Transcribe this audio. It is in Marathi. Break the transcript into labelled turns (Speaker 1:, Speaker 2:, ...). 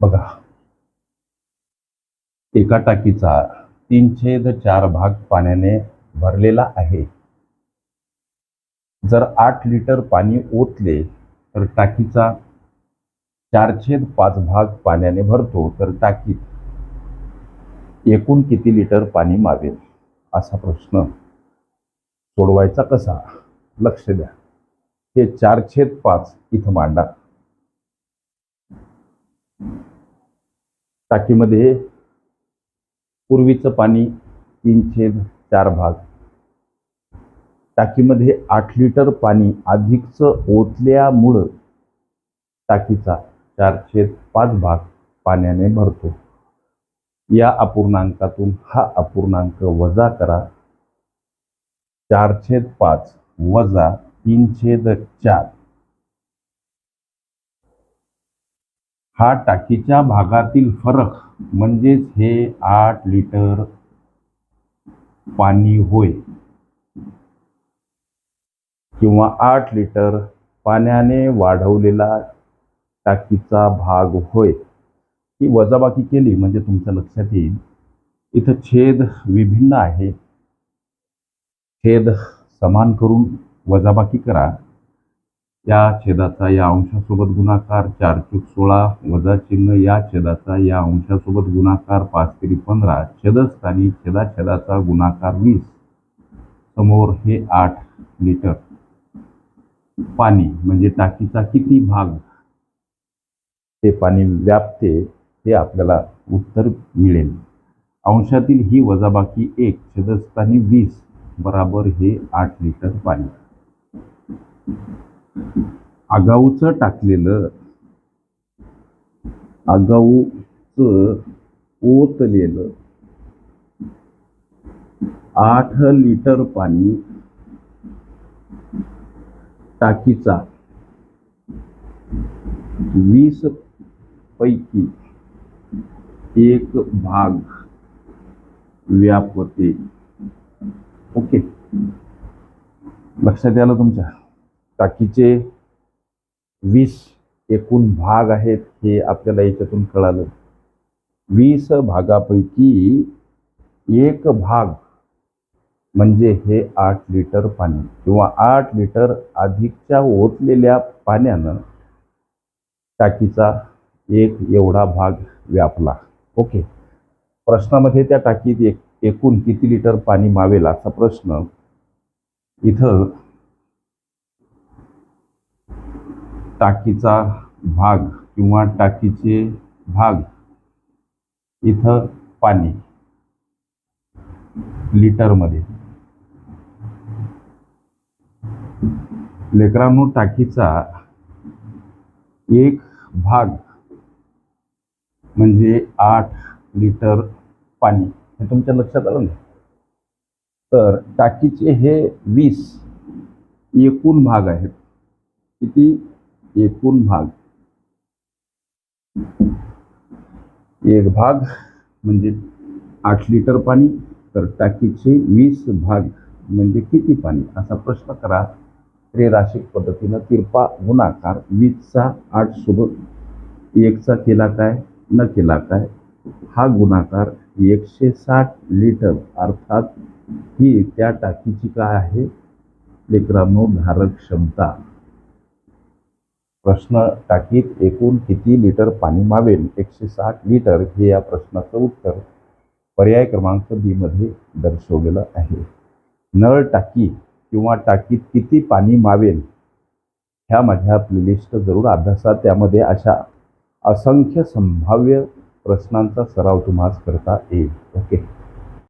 Speaker 1: बघा. एका टाकीचा तीन छेद चार भाग पाण्याने भरलेला आहे. जर आठ लिटर पाणी ओतले तर टाकीचा चार छेद पाच भाग पाण्याने भरतो तर टाकीत एकूण किती लिटर पाणी मावेल? असा प्रश्न सोडवायचा कसा? लक्ष द्या. हे चार छेद पाच इथं मांडा. टाकीमध्ये पूर्वीचं पाणी तीन छेद चार भाग. टाकीमध्ये आठ लिटर पाणी अधिकचं ओतल्यामुळं टाकीचा चार छेद पाच भाग पाण्याने भरतो. या अपूर्णांकातून हा अपूर्णांक वजा करा. चार छेद पाच वजा तीन छेद चार. हा टाकीच्या भागातील फरक म्हणजेच हे आठ लिटर पाणी होय. किंवा आठ लिटर पाण्याने वाढवलेला टाकीचा भाग होय. ही वजाबाकी केली म्हणजे तुमच्या लक्षात येईल. इथं छेद विभिन्न आहे. छेद समान करून वजाबाकी करा. या छेदाचा या अंशासोबत गुणाकार चार चूक सोळा वजा चिन्ह या छेदाचा या अंशासोबत गुणाकार पाच तरी पंधरा छेदस्थानी छेदाछेदाचा गुणाकार वीस. समोर हे आठ लिटर पाणी म्हणजे टाकीचा किती भाग? ते पाणी व्यापते हे आपल्याला उत्तर मिळेल. अंशातील ही वजाबाकी एक छेदस्थानी वीस बराबर हे आठ लिटर पाणी. आगाऊचं टाकलेलं. आगाऊचं ओतलेलं. आठ लिटर पाणी टाकीचा. वीस पैकी एक भाग व्यापते. ओके. लक्षात आलं तुमच्या? टाकीचे वीस एकूण भाग आहेत हे आपल्याला याच्यातून कळालं. वीस भागापैकी एक भाग म्हणजे हे आठ लिटर पाणी किंवा आठ लिटर अधिकच्या ओतलेल्या पाण्यानं टाकीचा एक एवढा भाग व्यापला. ओके. प्रश्नामध्ये त्या टाकीत एक एकूण किती लिटर पाणी मावेल असा प्रश्न इथं टाकीचा भाग किंवा टाकीचे भाग. इथं पाणी. लिटरमध्ये. लेकरांनो टाकीचा एक भाग म्हणजे आठ लिटर पाणी. हे तुमच्या लक्षात आलं ना तर टाकीचे हे वीस एकूण भाग आहेत. किती? एकूण भाग. एक भाग म्हणजे आठ लिटर पाणी तर टाकीचे वीस भाग म्हणजे किती पाणी? असा प्रश्न करा. त्रिराशिक पद्धतीनं तिरपा गुणाकार वीसचा आठ सोबत एकचा केला काय? न केला काय? हा गुणाकार एकशे साठ लिटर अर्थात ही त्या टाकीची काय आहे? लेकरांनो धारक क्षमता. प्रश्न टाकीत एकूण किती लिटर पाणी मावेल? एकशे साठ लिटर हे या प्रश्नाचं उत्तर पर्याय क्रमांक बीमध्ये दर्शवलेलं आहे. नळ टाकी किंवा टाकीत किती पाणी मावेल? ह्या माझ्या प्लेलिस्ट जरूर अभ्यासा. त्यामध्ये अशा असंख्य संभाव्य प्रश्नांचा सराव तुम्हाला करता येईल. ओके.